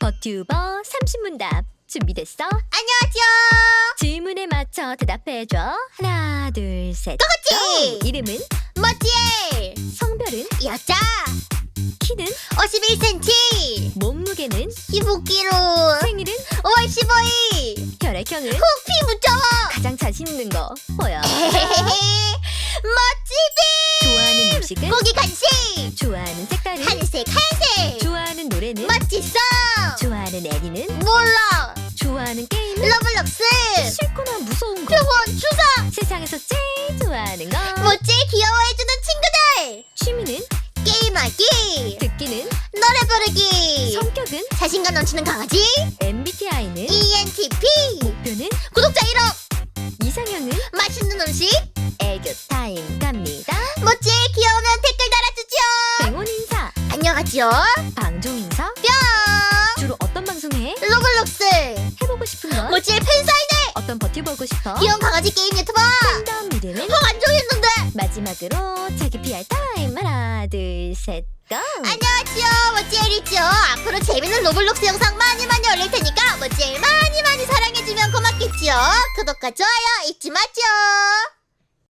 버튜버 30문답 준비됐어? 안녕하세요. 질문에 맞춰 대답해줘. 하나, 둘, 셋. 똑같이. 고! 이름은? 멋지엘. 성별은? 여자. 키는? 51cm. 몸무게는? 25kg. 생일은? 5월 15일. 혈액형은? 피 묻혀. 가장 자신 있는 거 뭐야? 멋지비. 좋아하는 음식은? 고기 간식. 좋아하는 색깔은? 한색 한색. 좋아하는 애니는? 몰라. 좋아하는 게임은? 러블록스. 싫거나 무서운 거 병원 주사. 세상에서 제일 좋아하는 거 멋지 귀여워해주는 친구들. 취미는? 게임하기. 듣기는? 노래 부르기. 성격은? 자신감 넘치는 강아지. MBTI는? ENTP. 목표는? 구독자 1억. 이상형은? 맛있는 음식. 애교 타임 갑니다 멋지 귀여우면 댓글 달아주죠. 백원 인사 안녕하죠. 방종 인사 뿅. 해보고 싶은 건? 멋지의 팬사인회. 어떤 버티 보고 싶어? 귀여운 강아지 게임 유튜버. 팬덤 이름은? 어, 안 정했는데. 마지막으로 자기 PR 타임 하나 둘셋 고! 안녕하세요. 멋지엘이죠. 앞으로 재밌는 로블록스 영상 많이 많이 올릴 테니까 멋지엘 많이 많이 사랑해주면 고맙겠죠. 구독과 좋아요 잊지 마죠.